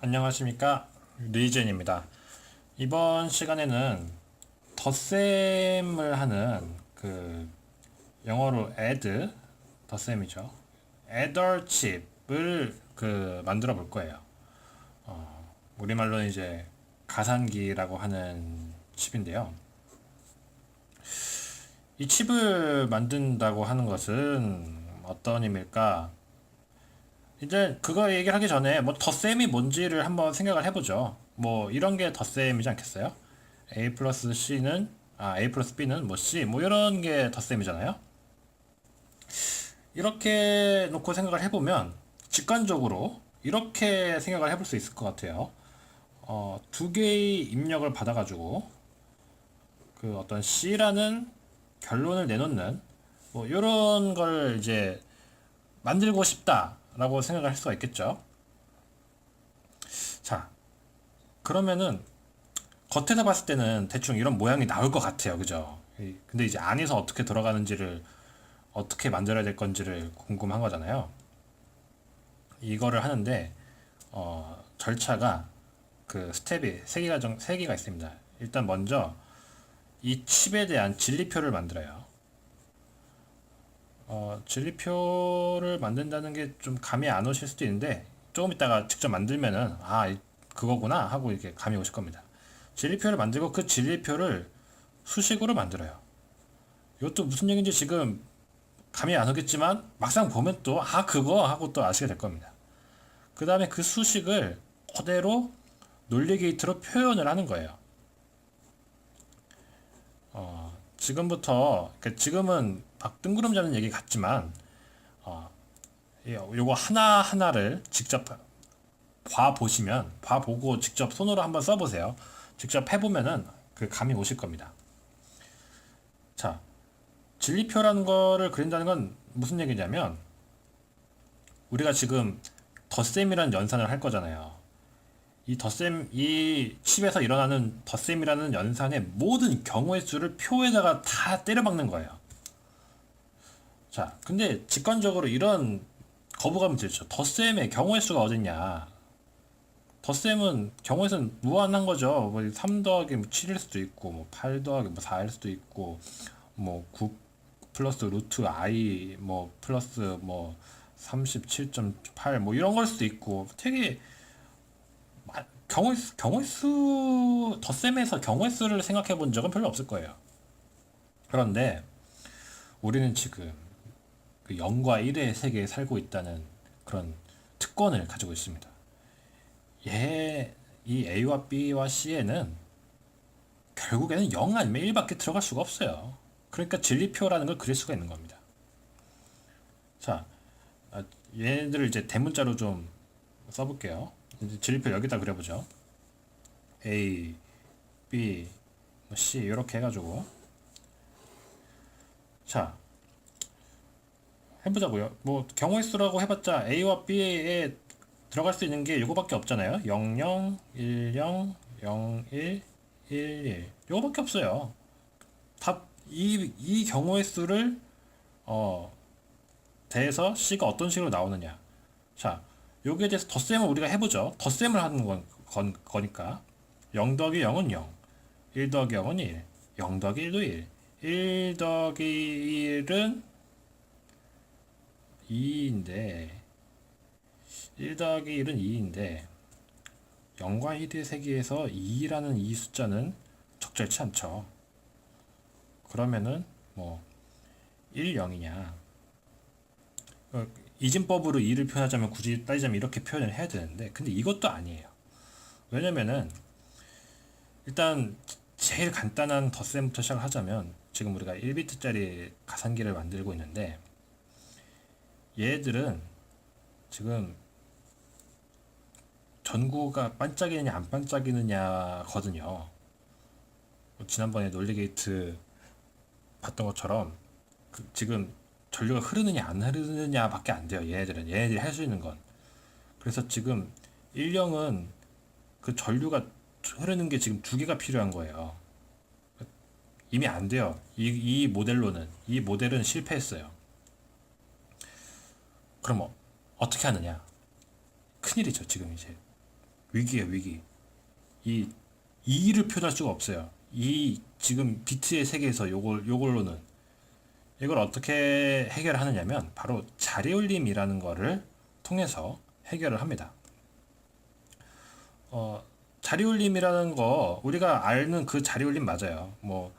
안녕하십니까 리젠입니다. 이번 시간에는 덧셈을 하는 그 영어로 add 덧셈이죠. adder chip을 그 만들어 볼 거예요. 어, 우리말로는 이제 가산기라고 하는 칩인데요. 이 칩을 만든다고 하는 것은 어떤 의미일까? 이제 그거 얘기하기 전에 뭐 덧셈이 뭔지를 한번 생각을 해보죠. 뭐 이런 게 덧셈이지 않겠어요? A 플러스 C는 아 A 플러스 B는 뭐 C 뭐 이런 게 덧셈이잖아요. 이렇게 놓고 생각을 해보면 직관적으로 이렇게 생각을 해볼 수 있을 것 같아요. 어, 두 개의 입력을 받아가지고 그 어떤 C라는 결론을 내놓는 뭐 이런 걸 이제 만들고 싶다 라고 생각을 할 수가 있겠죠. 자, 그러면은 겉에서 봤을 때는 대충 이런 모양이 나올 것 같아요. 그죠? 이- 근데 이제 안에서 어떻게 돌아가는지를 어떻게 만들어야 될 건지를 궁금한 거잖아요. 이거를 하는데 어, 절차가 그 스텝이 세 개가 정, 세 개가 있습니다. 일단 먼저 이 칩에 대한 진리표를 만들어요. 어, 진리표를 만든다는 게 좀 감이 안 오실 수도 있는데 조금 있다가 직접 만들면은 아 이- 그거구나 하고 이렇게 감이 오실 겁니다. 진리표를 만들고 그 진리표를 수식으로 만들어요. 이것도 무슨 얘기인지 지금 감이 안 오겠지만 막상 보면 또 아 그거 하고 또 아시게 될 겁니다. 그 다음에 그 수식을 그대로 논리 게이트로 표현을 하는 거예요. 어, 지금부터 그러니까 지금은 막 뜬구름 잡는 얘기 같지만 어, 이- 요거 하나 하나를 직접 봐 보시면 봐 보고 직접 손으로 한번 써 보세요. 직접 해 보면은 그 감이 오실 겁니다. 자, 진리표라는 거를 그린다는 건 무슨 얘기냐면 우리가 지금 덧셈이라는 연산을 할 거잖아요. 이 덧셈, 이 칩에서 일어나는 덧셈이라는 연산의 모든 경우의 수를 표에다가 다 때려 박는 거예요. 자, 근데 직관적으로 이런 거부감이 들죠. 덧셈의 경우의 수가 어딨냐. 덧셈은 경우의 수는 무한한 거죠. 뭐3 더하기 7일 수도 있고, 뭐 8 더하기 뭐 4일 수도 있고, 뭐 9 플러스 루트 i 뭐 플러스 뭐 37.8 뭐 이런 걸 수도 있고 되게 마- 경우의 수, 덧셈에서 경우의 수를 생각해 본 적은 별로 없을 거예요. 그런데 우리는 지금 그 0과 1의 세계에 살고 있다는 그런 특권을 가지고 있습니다. 얘, 이 A와 B와 C에는 결국에는 0 아니면 1밖에 들어갈 수가 없어요. 그러니까 진리표라는 걸 그릴 수가 있는 겁니다. 자, 아, 얘들을 이제 대문자로 좀 써볼게요. 진리표 여기다 그려보죠. A, B, 뭐 C 이렇게 해가지고 자 해보자고요. 뭐 경우의 수라고 해봤자 A와 B에 들어갈 수 있는 게 이거밖에 없잖아요. 00, 10, 01, 11 이거밖에 없어요. 다이이 경우의 수를 어 대해서 C가 어떤 식으로 나오느냐. 자, 여기에 대해서 덧셈을 우리가 해보죠. 덧셈을 하는 건, 건, 거니까. 0 더하기 0은 0. 1 더하기 0은 1. 0 더하기 1도 1. 1 더하기 1은 2인데, 1 더하기 1은 2인데, 0과 1의 세계에서 2라는 이 숫자는 적절치 않죠. 그러면은, 뭐, 1, 0이냐. 어, 이진법으로 2를 표현하자면 굳이 따지자면 이렇게 표현을 해야 되는데 근데 이것도 아니에요. 왜냐면은 일단 제일 간단한 덧셈부터 시작을 하자면 지금 우리가 1비트짜리 가산기를 만들고 있는데 얘들은 지금 전구가 반짝이느냐 안 반짝이느냐 거든요. 뭐 지난번에 논리게이트 봤던 것처럼 그 지금 전류가 흐르느냐 안 흐르느냐 밖에 안 돼요. 얘네들은 얘네들이 할 수 있는 건. 그래서 지금 1령은 그 전류가 흐르는 게 지금 두 개가 필요한 거예요. 이미 안 돼요. 이, 이 모델로는 이 모델은 실패했어요. 그럼 어, 어떻게 하느냐? 큰일이죠 지금 이제 위기예요, 위기. 이 2를 표현할 수가 없어요. 이 지금 비트의 세계에서 요걸 요걸로는 이걸 어떻게 해결하느냐면 바로 자리 올림이라는 거를 통해서 해결을 합니다. 어, 자리 올림이라는 거 우리가 아는 그 자리 올림 맞아요. 뭐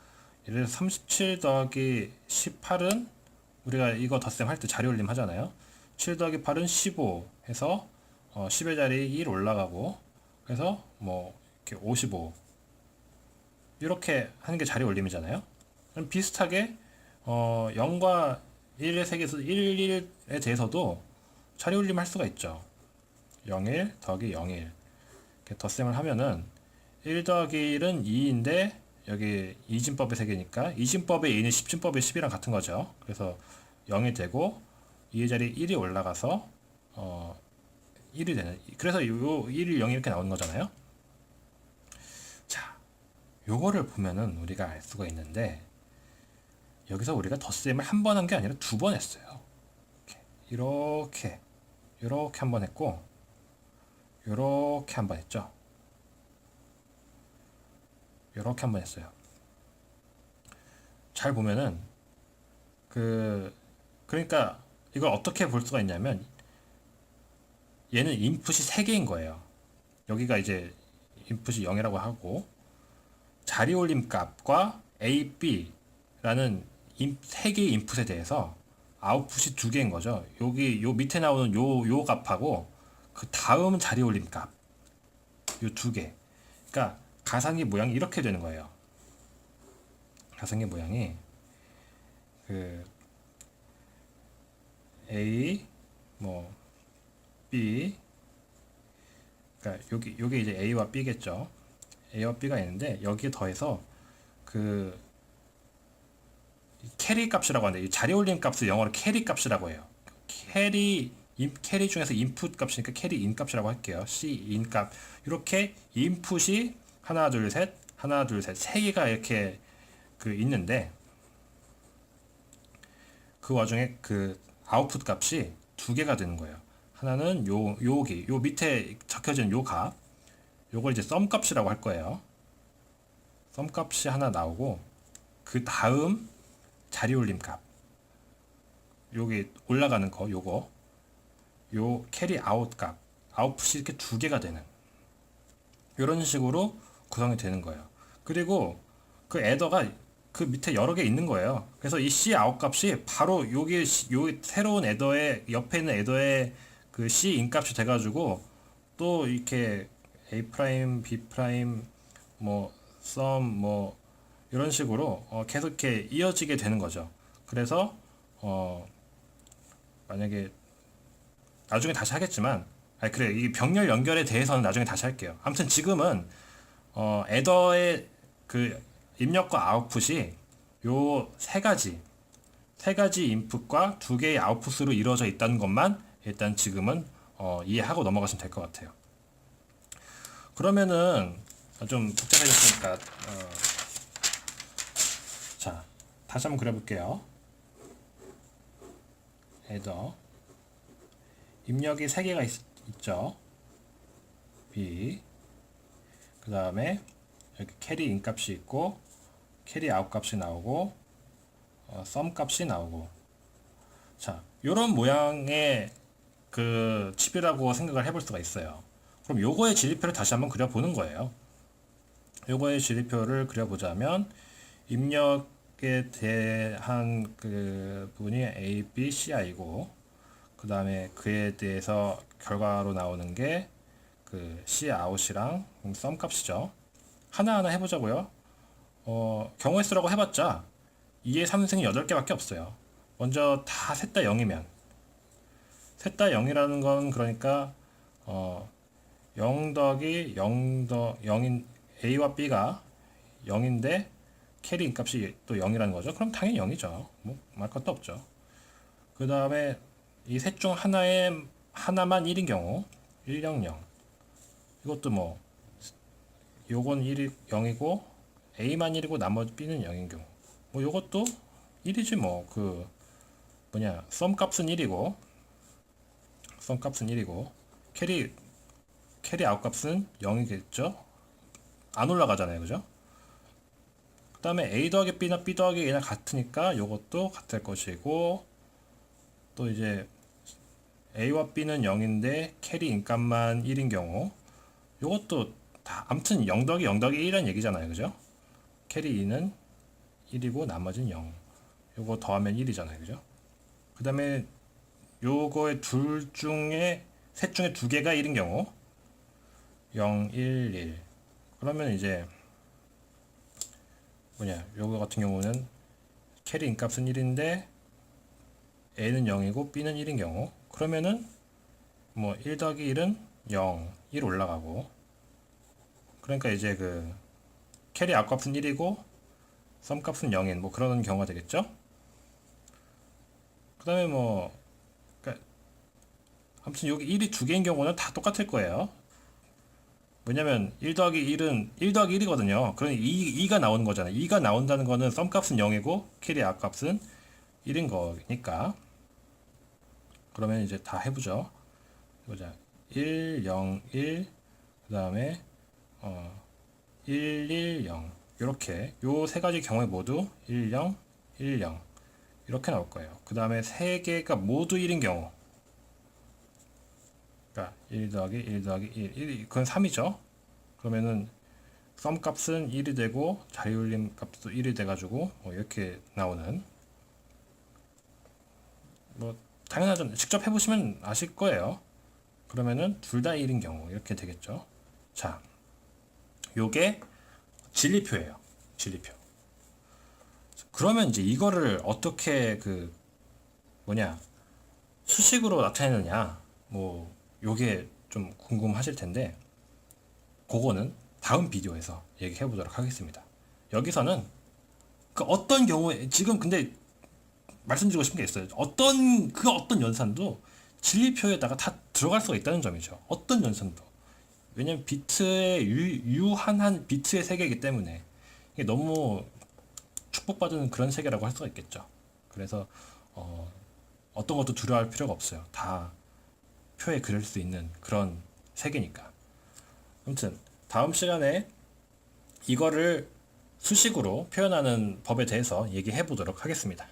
예를 들어 37 더하기 18은 우리가 이거 덧셈 할 때 자리 올림 하잖아요. 7 더하기 8은 15 해서 어, 10의 자리 1 올라가고 그래서 뭐 이렇게 55 이렇게 하는 게 자리 올림이잖아요. 그럼 비슷하게 어, 0과 1의 세계에서 1, 1에 대해서도 자리 올림 할 수가 있죠. 0, 1 더하기 0, 1 이렇게 덧셈을 하면은 1 더하기 1은 2인데 여기 이진법의 세계니까 이진법의 2는 10진법의 10이랑 같은 거죠. 그래서 0이 되고 2의 자리 1이 올라가서 어 1이 되는 그래서 요 1, 0 이렇게 나오는 거잖아요. 자, 요거를 보면은 우리가 알 수가 있는데 여기서 우리가 덧셈을 한 번 한 게 아니라 두 번 했어요. 이렇게 이렇게 한 번 했고 이렇게 한 번 했죠. 이렇게 한 번 했어요. 잘 보면은 그 그러니까 이걸 어떻게 볼 수가 있냐면 얘는 인풋이 3개인 거예요. 여기가 이제 인풋이 0이라고 하고 자리 올림 값과 A, B라는 3개의 인풋에 대해서 아웃풋이 2개인 거죠. 여기 요 밑에 나오는 요 요 값하고 그 다음 자리 올림 값. 요 두 개. 그러니까 가상의 모양이 이렇게 되는 거예요. 가상의 모양이 그 A 뭐 B 그러니까 여기 여기 이제 A와 B겠죠. A와 B가 있는데 여기에 더해서 그 캐리 값이라고 하는데 이 자리 올림 값을 영어로 캐리 값이라고 해요. 캐리 인, 캐리 중에서 인풋 값이니까 캐리 인 값이라고 할게요. C 인 값. 이렇게 인풋이 하나 둘 셋, 하나 둘 셋, 세 개가 이렇게 그 있는데 그 와중에 그 아웃풋 값이 두 개가 되는 거예요. 하나는 요 요기 요 밑에 적혀진 요 값. 요걸 이제 썸 값이라고 할 거예요. 썸 값이 하나 나오고 그 다음 자리 올림 값. 여기 올라가는 거 요거 요 캐리 아웃 값 아웃풋이 이렇게 두 개가 되는 이런 식으로 구성이 되는 거예요. 그리고 그 에더가 그 밑에 여러 개 있는 거예요. 그래서 이 C 아웃 값이 바로 여기 요 새로운 에더의 옆에 있는 에더의 그 C 인 값이 돼가지고 또 이렇게 A 프라임, B 프라임, 뭐 sum 뭐 이런 식으로 어 계속 이렇게 이어지게 되는 거죠. 그래서 어 만약에 나중에 다시 하겠지만 아니 그래 이 병렬 연결에 대해서는 나중에 다시 할게요. 아무튼 지금은 어 에더의 그 입력과 아웃풋이 요 세 가지 세 가지 인풋과 두 개의 아웃풋으로 이루어져 있다는 것만 일단 지금은 어 이해하고 넘어가시면 될 것 같아요. 그러면은 좀 복잡해졌으니까 어 자 다시 한번 그려볼게요. 헤더 입력이 3개가 있, 있죠. B 그 다음에 여기 캐리 인 값이 있고 캐리 아웃 값이 나오고 어, 썸 값이 나오고 자 요런 모양의 그 칩이라고 생각을 해볼 수가 있어요. 그럼 요거의 진리표를 다시 한번 그려보는 거예요. 요거의 진리표를 그려보자면 입력에 대한 그 부분이 A, B, CI고 그 다음에 그에 대해서 결과로 나오는 게 그 C 아웃이랑 썸 값이죠. 하나하나 해보자고요. 어, 경우의 수라고 해봤자 2의 3승이 8개밖에 없어요. 먼저 다 셋 다 0이면 셋 다 0이라는 건 그러니까 어, 0 더하기 0 더 0인 A와 B가 0인데 캐리 인값이 또 0이라는 거죠. 그럼 당연히 0이죠. 뭐 말 것도 없죠. 그 다음에 이 셋 중 하나에 하나만 1인 경우 100 이것도 뭐 요건 1이 0이고 A만 1이고 나머지 B는 0인 경우 뭐 요것도 1이지 뭐 그 뭐냐 썸 값은 1이고 썸 값은 1이고 캐리 캐리 아웃 값은 0이겠죠? 안 올라가잖아요. 그죠? 그 다음에 a 더하기 b나 b 더하기 a나 같으니까 이것도 같을 것이고 또 이제 a와 b는 0인데 캐리 인값만 1인 경우 이것도 다 아무튼 0 더하기 0 더하기 1이라는 얘기잖아요. 그죠? 캐리 2는 1이고 나머지는 0 요거 더하면 1이잖아요. 그죠? 그 다음에 요거의 둘 중에 셋 중에 두 개가 1인 경우 0, 1, 1 그러면 이제 뭐냐 요거 같은 경우는 캐리 인값은 1인데 a는 0이고 b는 1인 경우 그러면은 뭐 1 더하기 1은 0, 1 올라가고 그러니까 이제 그 캐리 앞값은 1이고 썸 값은 0인 뭐 그런 경우가 되겠죠 그 다음에 뭐 그러니까 아무튼 여기 1이 두 개인 경우는 다 똑같을 거예요 왜냐면 1 더하기 1은 1 더하기 1이거든요. 그러니 2, 2가 나오는 거잖아요. 2가 나온다는 거는 썸 값은 0이고 캐리 앞 값은 1인 거니까. 그러면 이제 다 해보죠. 보자. 1, 0, 1, 그 다음에 어, 1, 1, 0 이렇게 요 세 가지 경우에 모두 1, 0, 1, 0 이렇게 나올 거예요. 그 다음에 세 개가 모두 1인 경우 그러니까 1 더하기 1 더하기 1, 1 그건 3이죠. 그러면은 썸 값은 1이 되고 자리울림 값도 1이 돼가지고 뭐 이렇게 나오는 뭐 당연하죠. 직접 해보시면 아실 거예요. 그러면은 둘 다 1인 경우 이렇게 되겠죠. 자, 요게 진리표예요. 진리표. 그러면 이제 이거를 어떻게 그 뭐냐 수식으로 나타내느냐 뭐 요게 좀 궁금하실 텐데 그거는 다음 비디오에서 얘기해 보도록 하겠습니다. 여기서는 그 어떤 경우에 지금 근데 말씀드리고 싶은 게 있어요. 어떤 그 어떤 연산도 진리표에다가 다 들어갈 수가 있다는 점이죠. 어떤 연산도. 왜냐면 비트의 유, 유한한 비트의 세계이기 때문에 이게 너무 축복받은 그런 세계라고 할 수가 있겠죠. 그래서 어, 어떤 것도 두려워할 필요가 없어요. 다 표에 그릴 수 있는 그런 세계니까. 아무튼 다음 시간에 이거를 수식으로 표현하는 법에 대해서 얘기해 보도록 하겠습니다.